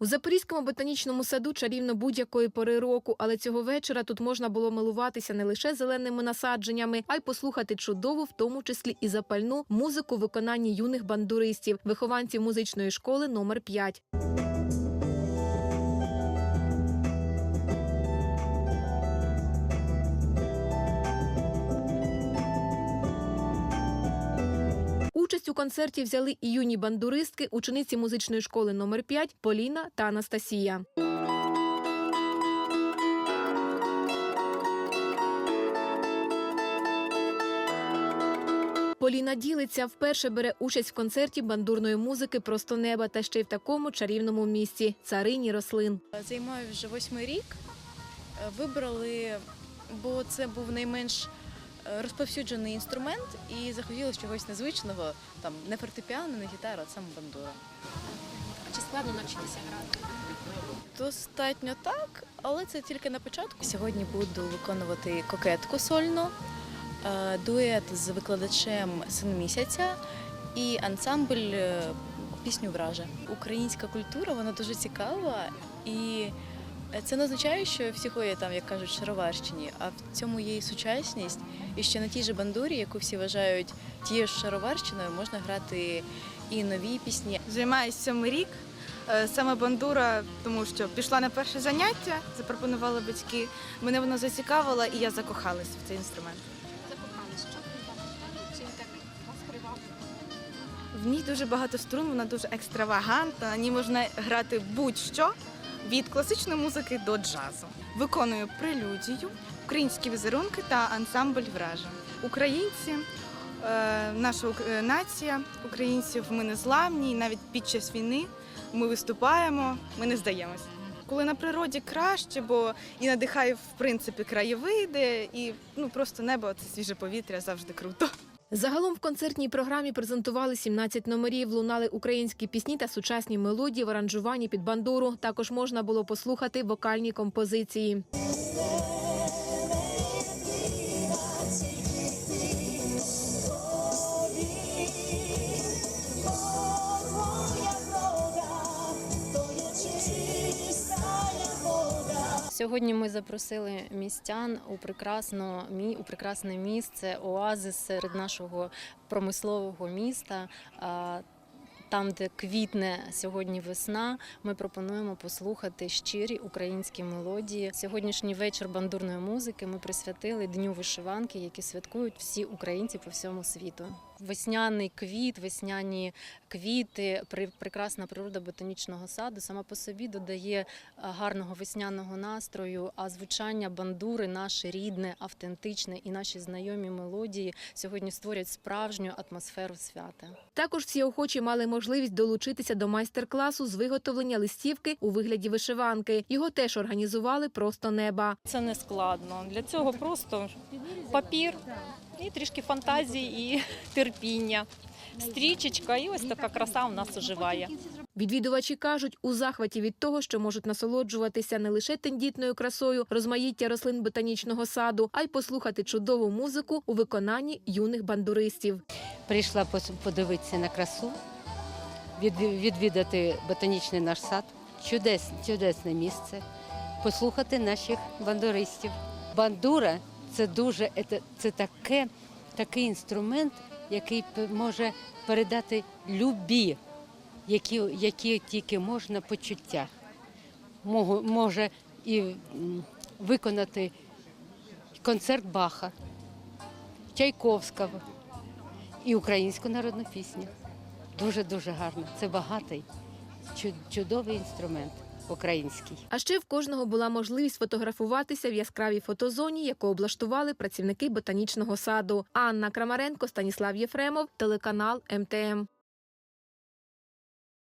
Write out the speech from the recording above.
У Запорізькому ботанічному саду чарівно будь-якої пори року, але цього вечора тут можна було милуватися не лише зеленими насадженнями, а й послухати чудову, в тому числі і запальну музику виконанні юних бандуристів, вихованців музичної школи номер 5. Участь у концерті взяли і юні бандуристки, учениці музичної школи номер 5 Поліна та Анастасія. Поліна ділиться, вперше бере участь в концерті бандурної музики Просто неба та ще й в такому чарівному місці царині рослин. Займаю вже восьмий рік. Вибрали, бо це був найменш розповсюджений інструмент, і захотілося чогось незвичного, там не фортепіано, не гітара, а саме бандура. Чи складно навчитися грати? Достатньо так, але це тільки на початку. Сьогодні буду виконувати кокетку сольну, е, дует з викладачем син місяця і ансамбль е, пісню враже. Українська культура вона дуже цікава і. Це не означає, що всі ходять там, як кажуть, шароварщині, а в цьому є і сучасність. І ще на тій же бандурі, яку всі вважають тією ж шароварщиною, можна грати і нові пісні, Займаюся сьомий рік. Е, Саме бандура, тому що пішла на перше заняття, запропонували батьки. Мене воно зацікавило, і я закохалась в цей інструмент. Закохались, що? Чи так вас привабило? В ній дуже багато струн, вона дуже екстравагантна. На ній можна грати будь-що від класичної музики до джазу. Виконую прелюдію, українські візерунки та ансамбль вража. Українці, е, наша е, нація українців, ми не зламні, і навіть під час війни ми виступаємо, ми не здаємось. Коли на природі краще, бо і надихає в принципі краєвиди, і ну просто небо, це свіже повітря завжди круто. Загалом в концертній програмі презентували 17 номерів, лунали українські пісні та сучасні мелодії в аранжуванні під бандуру. Також можна було послухати вокальні композиції. Сьогодні ми запросили містян у прекрасне, у прекрасне місце, оазис серед нашого промислового міста. Там, де квітне сьогодні весна, ми пропонуємо послухати щирі українські мелодії. Сьогоднішній вечір бандурної музики ми присвятили Дню вишиванки, які святкують всі українці по всьому світу. Весняний квіт, весняні квіти, при- прекрасна природа ботанічного саду сама по собі додає гарного весняного настрою, а звучання бандури наше рідне, автентичне і наші знайомі мелодії сьогодні створюють справжню атмосферу свята. Також всі охочі мали можливість долучитися до майстер-класу з виготовлення листівки у вигляді вишиванки. Його теж організували просто неба. Це не складно. Для цього просто папір і трішки фантазії і терпіння. Стрічечка, і ось така краса у нас оживає. Відвідувачі кажуть, у захваті від того, що можуть насолоджуватися не лише тендітною красою розмаїття рослин ботанічного саду, а й послухати чудову музику у виконанні юних бандуристів. Прийшла подивитися на красу, відві- відвідати ботанічний наш сад, чудес, чудесне місце, послухати наших бандуристів. Бандура це дуже це, це таке, такий інструмент, який може передати любі, які, які тільки можна почуття. Може і виконати концерт Баха, Чайковського і українську народну пісню. Дуже-дуже гарно. Це багатий, чудовий інструмент український. А ще в кожного була можливість фотографуватися в яскравій фотозоні, яку облаштували працівники ботанічного саду. Анна Крамаренко, Станіслав Єфремов, телеканал МТМ.